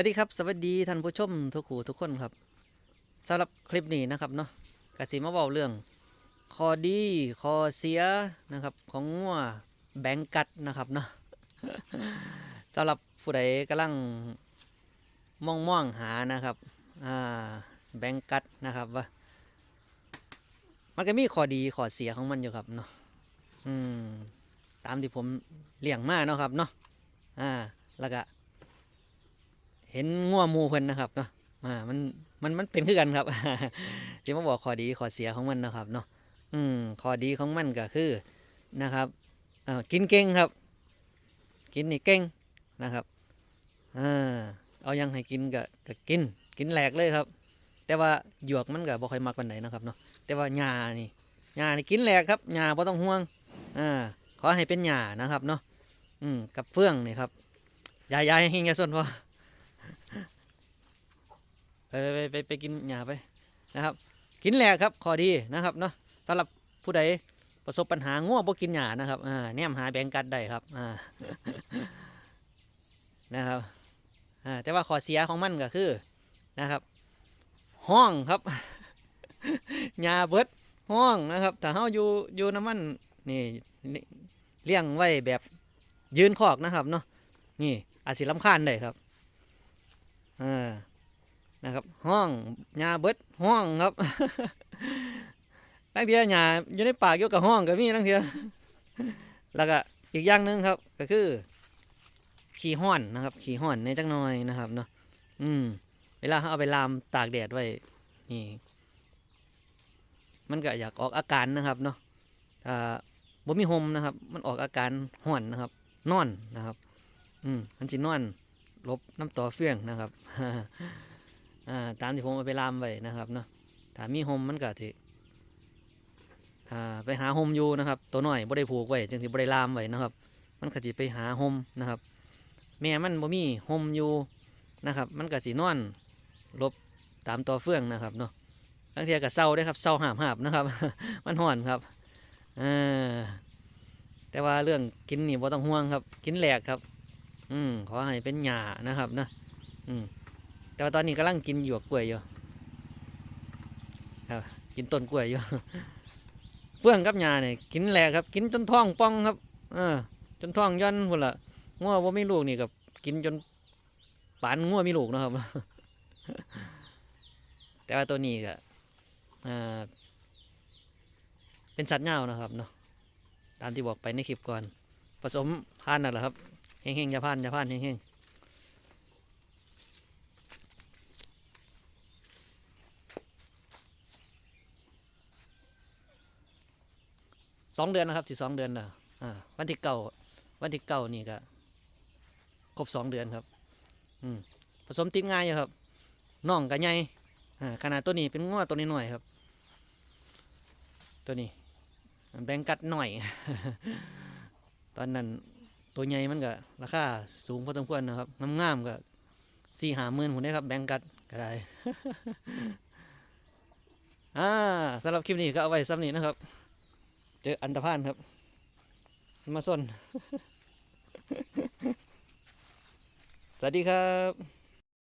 วัสดีครับสวัสดีท่านผู้ชมทุกคู่ทุกคนครับสำหรับคลิปนี้นะครับเนาะกสิมาเบาเรื่องข้อดีข้อเสียนะครับ ของงัวแบงกัดนะครับเนาะสำหรับผู้ใดกำลังมองมองหานะครับอ่าแบงกัดนะครับว่ามันก็มีข้อดีข้อเสียของมันอยู่ครับเนาะอืมตามที่ผมเลี้ยงมาเนาะครับเนาะอ่าแล้วก็ เห็นง่วมูเพิ่นนะครับเนาะอ่ามันมันมันเป็นคือกันครับที่มาบอกข้อดีข้อเสียของมันนะครับเนาะอืมข้อดีของมันก็คือนะครับอ่อกินเก่งครับ กินนี่เก่งนะครับอ่าเอายังให้กินก็ก็กิน กินแหลกเลยครับ แต่ว่าหยวกมันก็บ่ค่อยมักปานใดนะครับเนาะแต่ว่าหญ้านี่หญ้านี่กินแหลกครับหญ้าบ่ต้องห่วงอ่าขอให้เป็นหญ้านะครับเนาะอืมกับเฟื่องนี่ครับยาอยาให้หิงอยาส้นพอ ไปไปไปไปกินหญ้าไปนะครับ กินแหลกครับขอดีนะครับเนาะสำหรับผู้ใดประสบปัญหาง่วงบ่กินหญ้านะครับอ่าแนมหาแบงกัดได้ครับอ่านะครับอ่าแต่ว่าข้อเสียของมันก็คือนะครับ ห้องครับหญ้าเบิดห้องนะครับถ้าเฮาอยู่อยู่น้ำมันนี่เลี้ยงไว้แบบยืนคอกนะครับเนาะนี่อาจสิลำคาญได้ครับ อ่านะครับ ห้องหญ้าเบิดห้องครับตั้งเทียหญ้าอยู่ในป่าอยู่ยวกับห้องก็มีตั้งเทียแล้วก็อีกอย่างหนึ่งครับ ก็คือ ขี้ห้อนนะครับ ขี้ห้อนในจักหน่อยนะครับเนาะอืม เวลาเขาเอาไปลามตากแดดไว้นี่มันก็อยากออกอาการนะครับเนาะอ่าบ่มีหมนะครับ มันออกอาการห้อนนะครับ นอนนะครับ อืมมันสินอน ลบน้ำต่อเฟื่องนะครับตามที่ผมเอาไปลามไว้นะครับเนาะถ้ามีโฮมมันก็สิอ่าไปหาโฮมอยู่นะครับ ตัวหน้อยบ่ได้ผูกไว้จึงสิบ่ได้ลามไว้นะครับ มันก็สิไปหาโฮมนะครับ แม่มันบ่มีโฮมอยู่นะครับ มันก็สินอนลบตามตัวเฟื่องนะครับเนาะบางทีก็เศร้าได้ครับเศร้าหามหาบนะครับ มันห่อนครับอแต่ว่าเรื่องกินนี่บ่ต้องห่วงครับ กินแหลกครับ อืมขอให้เป็นหญ้านะครับนะอืมแต่ว่าตอนนี้กำลังกินหยวกกล้วยอยู่ครับกินต้นกล้วยอยู่เฟื่องกับหยาเนี่ยกินแหลกครับ กินจนท้องป่องครับ เออ จนท้องย่อนพุ่นละงัวว่าไมีลูกนี่กับกินจนปานงัวมีลูกนะครับ แต่ว่าตัวนี้ก็อ่าเป็นสัตว์เงานะครับเนาะตามที่บอกไปในคลิปก่อน ผสมพันธุ์นั่นแหละครับ เฮงๆอย่าพันอย่าพันเฮงๆสองเดือนนะครับสิสองเดือนนะอ่าวันที่เก้าวันที่เก้านี่ก็ครบสองเดือนครับ อืมผสมติดง่ายอยู่ครับน่องกับใหญ่อ่าขนาดตัวนี้เป็นง้อตัวนี้หน่อยครับ ตัวนี้แบงกัดหน่อย ตอนนั้น ตัวใหญ่มันก็ราคาสูงพอสมควรนะครับงามๆก็สี่หาหมื่นผมได้ครับแบงกัดก็ได้อ่าสำหรับคลิปนี้ก็เอาไว้ซ้ำนี้นะครับ เจออันตรพานครับ มาส้น สวัสดีครับ